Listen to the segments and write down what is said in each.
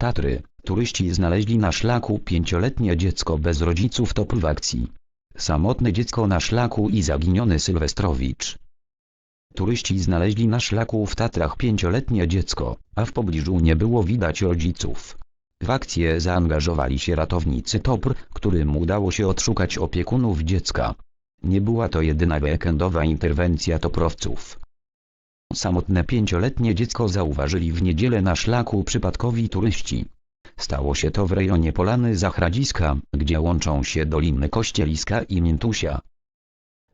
Tatry, turyści znaleźli na szlaku pięcioletnie dziecko bez rodziców to w akcji. Samotne dziecko na szlaku i zaginiony Sylwestrowicz. Turyści znaleźli na szlaku w Tatrach pięcioletnie dziecko, a w pobliżu nie było widać rodziców. W akcję zaangażowali się ratownicy TOPR, którym udało się odszukać opiekunów dziecka. Nie była to jedyna weekendowa interwencja toprowców. Samotne pięcioletnie dziecko zauważyli w niedzielę na szlaku przypadkowi turyści. Stało się to w rejonie Polany Zachradziska, gdzie łączą się doliny Kościeliska i Miętusia.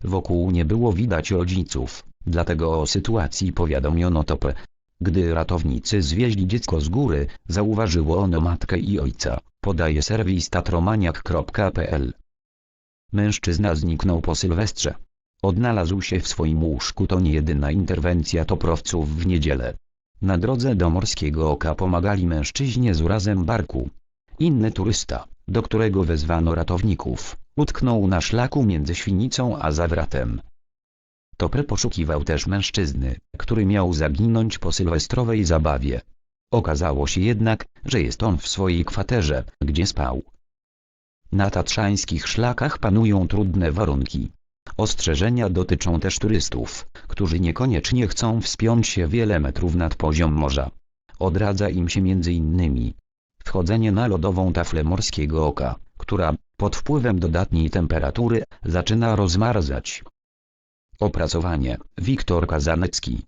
Wokół nie było widać rodziców, dlatego o sytuacji powiadomiono TOP. Gdy ratownicy zwieźli dziecko z góry, zauważyło ono matkę i ojca, podaje serwis tatromaniak.pl. Mężczyzna zniknął po Sylwestrze. Odnalazł się w swoim łóżku to nie jedyna interwencja toprowców w niedzielę. Na drodze do Morskiego Oka pomagali mężczyźnie z urazem barku. Inny turysta, do którego wezwano ratowników, utknął na szlaku między Świnicą a Zawratem. Topr poszukiwał też mężczyzny, który miał zaginąć po sylwestrowej zabawie. Okazało się jednak, że jest on w swojej kwaterze, gdzie spał. Na tatrzańskich szlakach panują trudne warunki. Ostrzeżenia dotyczą też turystów, którzy niekoniecznie chcą wspiąć się wiele metrów nad poziom morza. Odradza im się m.in. wchodzenie na lodową taflę morskiego oka, która, pod wpływem dodatniej temperatury, zaczyna rozmarzać. Opracowanie Wiktor Kazanecki